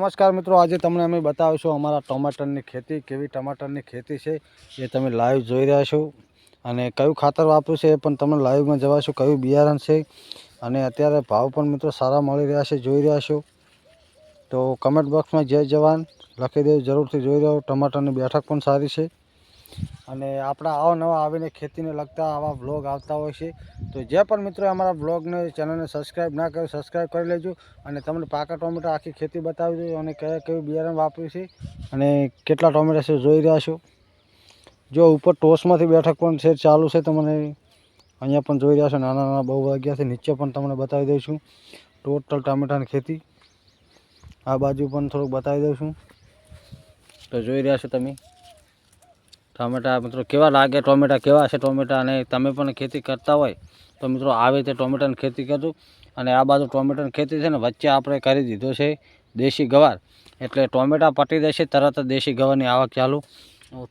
નમસ્કાર મિત્રો, આજે તમને અમે બતાવીશું અમારા ટમાટરની ખેતી, કેવી ટમાટરની ખેતી છે, એ તમે લાઈવ જોઈ રહ્યા છો. અને કયું ખાતર વાપર્યું છે એ પણ તમે લાઈવમાં જવાશું કયું બિયારણ છે. અને અત્યારે ભાવ પણ મિત્રો સારા મળી રહ્યા છે, જોઈ રહ્યા છો. તો કમેન્ટ બોક્સમાં જય જવાન, લખી દેવું જરૂરથી જોઈ રહ્યો ટમાટરની બેઠક પણ સારી છે. અને આપણા અવનવા આવીને ખેતીને લગતા આવા બ્લોગ આવતા હોય છે. તો જે પણ મિત્રો અમારા બ્લોગને ચેનલને સબસ્ક્રાઈબ ના કર્યું સબસ્ક્રાઈબ કરી લેજો અને તમને પાકા ટોમેટા આખી ખેતી બતાવી દઉં અને કયા કયું બિયારણ વાપર્યું છે અને કેટલા ટોમેટા છે જોઈ રહ્યા છો. જો ઉપર ટોસમાંથી બેઠક પણ છે, ચાલુ છે તમને અહીંયા પણ જોઈ રહ્યા છો, નાના નાના બહુ વાગ્યા છે, નીચે પણ તમને બતાવી દઈશું ટોટલ ટામેટાની ખેતી આ બાજુ પણ થોડુંક બતાવી દઉં છું. તો જોઈ રહ્યા છો તમે. ટોમેટા મિત્રો કેવા લાગે? ટોમેટા કેવા છે ટોમેટા? અને તમે પણ ખેતી કરતા હોય તો મિત્રો આવી રીતે ટોમેટાની ખેતી કરજો. અને આ બાજુ ટોમેટાની ખેતી છે ને વચ્ચે આપણે કરી દીધો છે દેશી ગવાર. એટલે ટોમેટા પટી દેશે તરત દેશી ગવારની આવક ચાલુ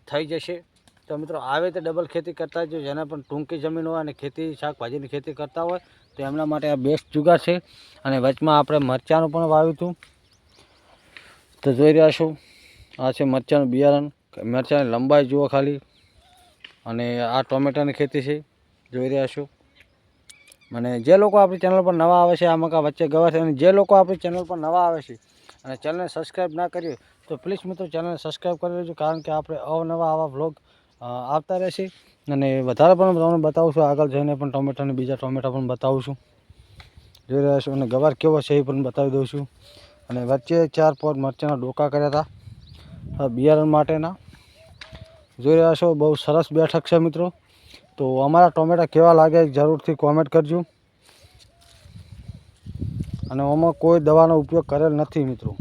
થઈ જશે. તો મિત્રો આવી રીતે ડબલ ખેતી કરતા જો જેને પણ ટૂંકી જમીન હોય અને ખેતી, શાકભાજીની ખેતી કરતા હોય તો એમના માટે આ બેસ્ટ જુગાર છે. અને વચમાં આપણે મરચાંનું પણ વાવ્યું હતું તો જોઈ રહ્યા છો, આ છે મરચાંનું બિયારણ. મરચાંની લંબાઈ જુઓ ખાલી. અને આ ટોમેટાની ખેતી છે, જોઈ રહ્યા છો. અને જે લોકો આપણી ચેનલ પર નવા આવે છે, આ મકા વચ્ચે ગવા છે, અને જે લોકો આપણી ચેનલ પર નવા આવે છે, અને ચેનલને સબસ્ક્રાઈબ ના કરીએ, તો પ્લીઝ મિત્રો ચેનલને સબસ્ક્રાઈબ કરી લેજો, કારણ કે આપણે અવનવા આવા વ્લોગ આવતા રહેશે. અને વધારે પણ તમને બતાવું છું, આગળ જઈને પણ ટોમેટાને બીજા ટોમેટા પણ બતાવું છું. જોઈ રહ્યા છો, અને ગવાર કેવો છે એ પણ બતાવી દઉં છું. અને વચ્ચે ચાર પોર મરચાંના ડોકા કર્યા હતા. બિયારણ માટેના. જોઈ રહ્યા છો, બહુ સરસ બેઠક છે મિત્રો. તો અમારા ટોમેટા કેવા લાગે જરૂરથી કોમેન્ટ કરજો. અને આમાં કોઈ દવાનો ઉપયોગ કરેલ નથી મિત્રો.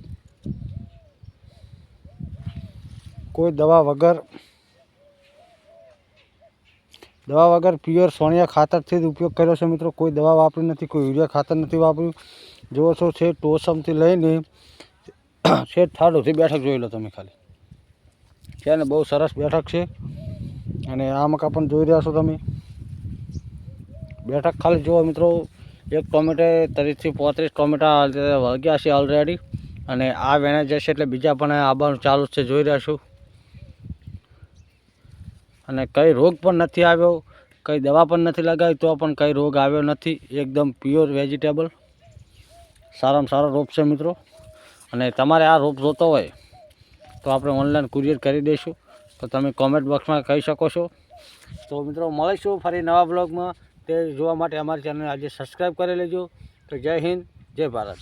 કોઈ દવા વગર દવા વગર પ્યોર સોનિયા ખાતરથી જ ઉપયોગ કર્યો છે મિત્રો. કોઈ દવા વાપરી નથી, કોઈ યુરિયા ખાતર નથી વાપર્યું. જુઓ છો છે ટોસમથી લઈને છે થાળોથી બેઠક જોઈ લો તમે ખાલી. છે ને બહુ સરસ બેઠક છે. અને આ મકા પણ જોઈ રહ્યા છો તમે. બેઠક ખાલી જુઓ મિત્રો, એક ટોમેટે ત્રીસથી પોત્રીસ ટોમેટા વળગ્યા છે ઓલરેડી અને આ વેણે જશે એટલે બીજા પણ આવવાનું ચાલુ છે, જોઈ રહ્યા છું. અને કંઈ રોગ પણ નથી આવ્યો, કંઈ દવા પણ નથી લગાવી, તો પણ કંઈ રોગ આવ્યો નથી. એકદમ પ્યોર વેજીટેબલ સારામાં સારો રોપ છે મિત્રો. અને તમારે આ રોપ જોતો હોય તો આપણે ઓનલાઈન કુરિયર કરી દઈશું. તો તમે કોમેન્ટ બોક્સમાં કહી શકો છો. તો મિત્રો, મળીશું ફરી નવા બ્લોગમાં તે જોવા માટે અમારી ચેનલ આજે સબસ્ક્રાઈબ કરી લેજો. તો જય હિન્દ, જય ભારત.